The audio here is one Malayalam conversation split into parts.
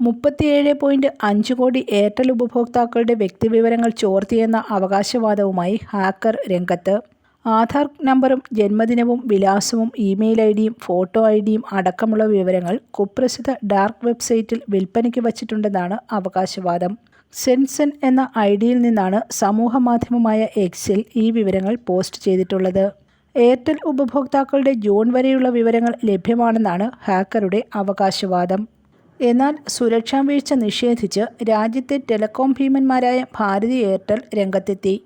മുപ്പത്തിയേഴ് പോയിന്റ് അഞ്ച് കോടി എയർടെൽ ഉപഭോക്താക്കളുടെ വ്യക്തിവിവരങ്ങൾ ചോർത്തിയെന്ന അവകാശവാദവുമായി ഹാക്കർ രംഗത്ത്. ആധാർ നമ്പറും ജന്മദിനവും വിലാസവും ഇമെയിൽ ഐ ഡിയും ഫോട്ടോ ഐ ഡിയും അടക്കമുള്ള വിവരങ്ങൾ കുപ്രസിദ്ധ ഡാർക്ക് വെബ്സൈറ്റിൽ വിൽപ്പനയ്ക്ക് വച്ചിട്ടുണ്ടെന്നാണ് അവകാശവാദം. സെൻസെൻ എന്ന ഐ ഡിയിൽ നിന്നാണ് സമൂഹമാധ്യമമായ എക്സിൽ ഈ വിവരങ്ങൾ പോസ്റ്റ് ചെയ്തിട്ടുള്ളത്. എയർടെൽ ഉപഭോക്താക്കളുടെ ജൂൺ വരെയുള്ള വിവരങ്ങൾ ലഭ്യമാണെന്നാണ് ഹാക്കറുടെ അവകാശവാദം. എന്നാൽ സുരക്ഷാ വീഴ്ച നിഷേധിച്ച് രാജ്യത്തെ ടെലികോം ഭീമന്മാരായ ഭാരതി എയർടെൽ രംഗത്തെത്തി.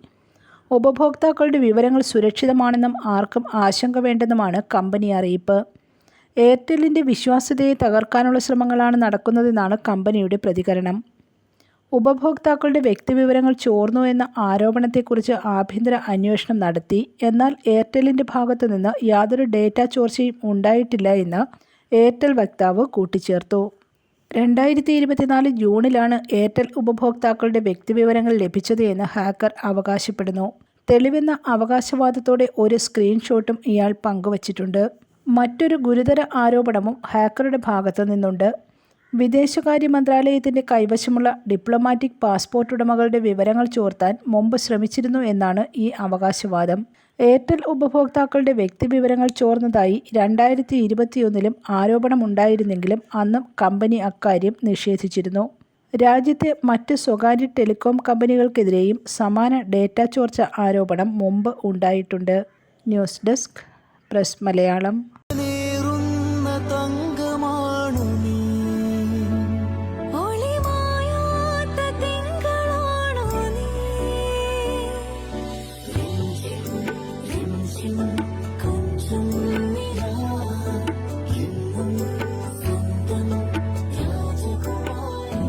ഉപഭോക്താക്കളുടെ വിവരങ്ങൾ സുരക്ഷിതമാണെന്നും ആർക്കും ആശങ്ക വേണ്ടെന്നുമാണ് കമ്പനി അറിയിപ്പ്. എയർടെല്ലിന്റെ വിശ്വാസ്യതയെ തകർക്കാനുള്ള ശ്രമങ്ങളാണ് നടക്കുന്നതെന്നാണ് കമ്പനിയുടെ പ്രതികരണം. ഉപഭോക്താക്കളുടെ വ്യക്തിവിവരങ്ങൾ ചോർന്നു എന്ന ആരോപണത്തെക്കുറിച്ച് ആഭ്യന്തര അന്വേഷണം നടത്തി. എന്നാൽ എയർടെല്ലിന്റെ ഭാഗത്തു നിന്ന് യാതൊരു ഡേറ്റ ചോർച്ചയും ഉണ്ടായിട്ടില്ല എന്ന് എയർടെൽ വക്താവ് കൂട്ടിച്ചേർത്തു. രണ്ടായിരത്തി ഇരുപത്തിനാല് ജൂണിലാണ് എയർടെൽ ഉപഭോക്താക്കളുടെ വ്യക്തിവിവരങ്ങൾ ലഭിച്ചത് എന്ന് ഹാക്കർ അവകാശപ്പെടുന്നു. തെളിവെന്ന അവകാശവാദത്തോടെ ഒരു സ്ക്രീൻഷോട്ടും ഇയാൾ പങ്കുവച്ചിട്ടുണ്ട്. മറ്റൊരു ഗുരുതര ആരോപണവും ഹാക്കറുടെ ഭാഗത്തു നിന്നുണ്ട്. വിദേശകാര്യ മന്ത്രാലയത്തിന്റെ കൈവശമുള്ള ഡിപ്ലോമാറ്റിക് പാസ്പോർട്ട് ഉടമകളുടെ വിവരങ്ങൾ ചോർത്താൻ മുമ്പ് ശ്രമിച്ചിരുന്നു എന്നാണ് ഈ അവകാശവാദം. എയർടെൽ ഉപഭോക്താക്കളുടെ വ്യക്തിവിവരങ്ങൾ ചോർന്നതായി രണ്ടായിരത്തി ഇരുപത്തിയൊന്നിലും ആരോപണമുണ്ടായിരുന്നെങ്കിലും അന്നും കമ്പനി അക്കാര്യം നിഷേധിച്ചിരുന്നു. രാജ്യത്തെ മറ്റ് സ്വകാര്യ ടെലികോം കമ്പനികൾക്കെതിരെയും സമാന ഡേറ്റ ചോർച്ച ആരോപണം മുമ്പ് ഉണ്ടായിട്ടുണ്ട്. News desk press Malayalam.